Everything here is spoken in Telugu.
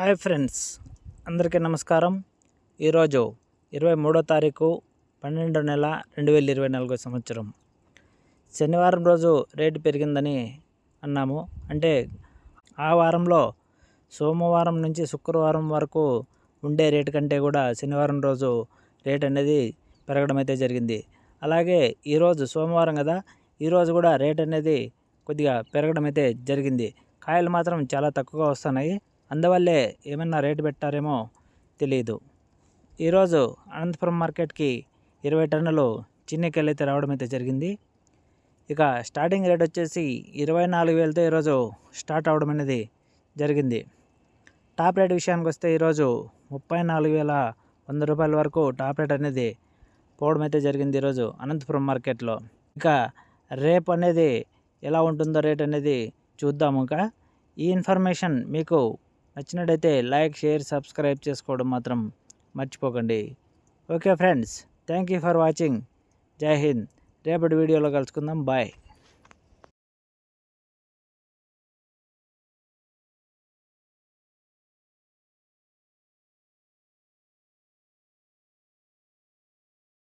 హాయ్ ఫ్రెండ్స్ అందరికీ నమస్కారం. ఈరోజు ఇరవై మూడో తారీఖు పన్నెండో నెల రెండు వేల ఇరవై నాలుగో సంవత్సరం. శనివారం రోజు రేటు పెరిగిందని అన్నాము. అంటే ఆ వారంలో సోమవారం నుంచి శుక్రవారం వరకు ఉండే రేటు కంటే కూడా శనివారం రోజు రేట్ అనేది పెరగడం అయితే జరిగింది. అలాగే ఈరోజు సోమవారం కదా ఈరోజు కూడా రేట్ అనేది కొద్దిగా పెరగడం అయితే జరిగింది. కాయలు మాత్రం చాలా తక్కువగా వస్తున్నాయి. అందువల్లే ఏమన్నా రేటు పెట్టారేమో తెలియదు ఈరోజు అనంతపురం మార్కెట్కి ఇరవై టన్నులు చిన్నకెళ్ళి అయితే రావడం అయితే జరిగింది. ఇక స్టార్టింగ్ రేట్ వచ్చేసి ఇరవై నాలుగు వేలతో ఈరోజు స్టార్ట్ అవడం అనేది జరిగింది. టాప్ రేట్ విషయానికి వస్తే ఈరోజు ముప్పై నాలుగు వేల వంద రూపాయల వరకు టాప్ రేట్ అనేది పోవడం అయితే జరిగింది ఈరోజు అనంతపురం మార్కెట్లో. ఇక రేపు అనేది ఎలా ఉంటుందో రేట్ అనేది చూద్దాము. ఇంకా ఈ ఇన్ఫర్మేషన్ మీకు నచ్చినట్టయితే లైక్ షేర్ సబ్స్క్రైబ్ చేసుకోవడం మాత్రం మర్చిపోకండి. Okay friends thank you for watching. జై హింద్. రేపటి వీడియోలో కలుసుకుందాం. బాయ్.